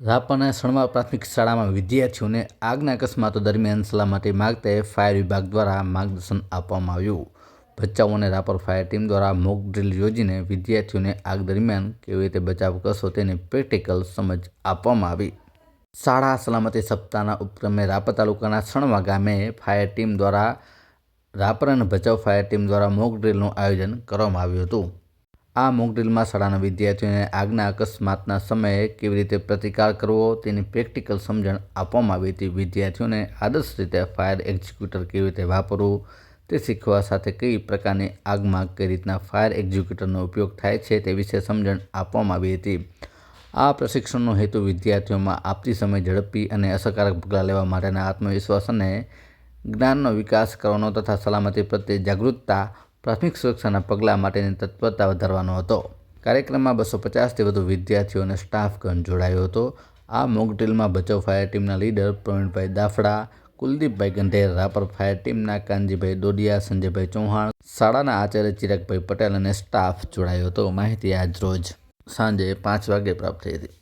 રાપરના સણવા પ્રાથમિક શાળામાં વિદ્યાર્થીઓને આગના અકસ્માતો દરમિયાન સલામતી માગતે ફાયર વિભાગ દ્વારા માર્ગદર્શન આપવામાં આવ્યું. ભચાઉ અને રાપર ફાયર ટીમ દ્વારા મોક ડ્રીલ યોજીને વિદ્યાર્થીઓને આગ દરમિયાન કેવી રીતે બચાવ કરશો તેની પ્રેક્ટિકલ સમજ આપવામાં આવી. શાળા સલામતી સપ્તાહના ઉપક્રમે રાપર તાલુકાના સણવા ગામે ફાયર ટીમ દ્વારા રાપર અને ભચાઉ ફાયર ટીમ દ્વારા મોક ડ્રીલનું આયોજન કરવામાં આવ્યું હતું. આ મોકડ્રીલમાં શાળાના વિદ્યાર્થીઓને આગના અકસ્માતના સમયે કેવી રીતે પ્રતિકાર કરવો તેની પ્રેક્ટિકલ સમજણ આપવામાં આવી હતી. વિદ્યાર્થીઓને આદર્શ રીતે ફાયર એક્ઝિક્યુટર કેવી રીતે વાપરવું તે શીખવા સાથે કઈ પ્રકારની આગમાં કઈ રીતના ફાયર એક્ઝિક્યુટરનો ઉપયોગ થાય છે તે વિશે સમજણ આપવામાં આવી હતી. આ પ્રશિક્ષણનો હેતુ વિદ્યાર્થીઓમાં આપતી સમય ઝડપી અને અસરકારક પગલાં લેવા માટેના આત્મવિશ્વાસ અને જ્ઞાનનો વિકાસ કરવાનો તથા સલામતી પ્રત્યે જાગૃતતા પ્રાથમિક સુરક્ષાના પગલાં માટેની તત્પરતા વધારવાનો હતો. કાર્યક્રમમાં બસો પચાસથી વધુ વિદ્યાર્થીઓ અને સ્ટાફગણ જોડાયો હતો. આ મોકડ્રીલમાં બચાવ ફાયર ટીમના લીડર પ્રવીણભાઈ દાફડા, કુલદીપભાઈ ગંઢેર રાપર ફાયર ટીમના કાનજીભાઈ દોડિયા, સંજયભાઈ ચૌહાણ, શાળાના આચાર્ય ચિરાગભાઈ પટેલ અને સ્ટાફ જોડાયો હતો. માહિતી આજ રોજ સાંજે પાંચ વાગે પ્રાપ્ત થઈ હતી.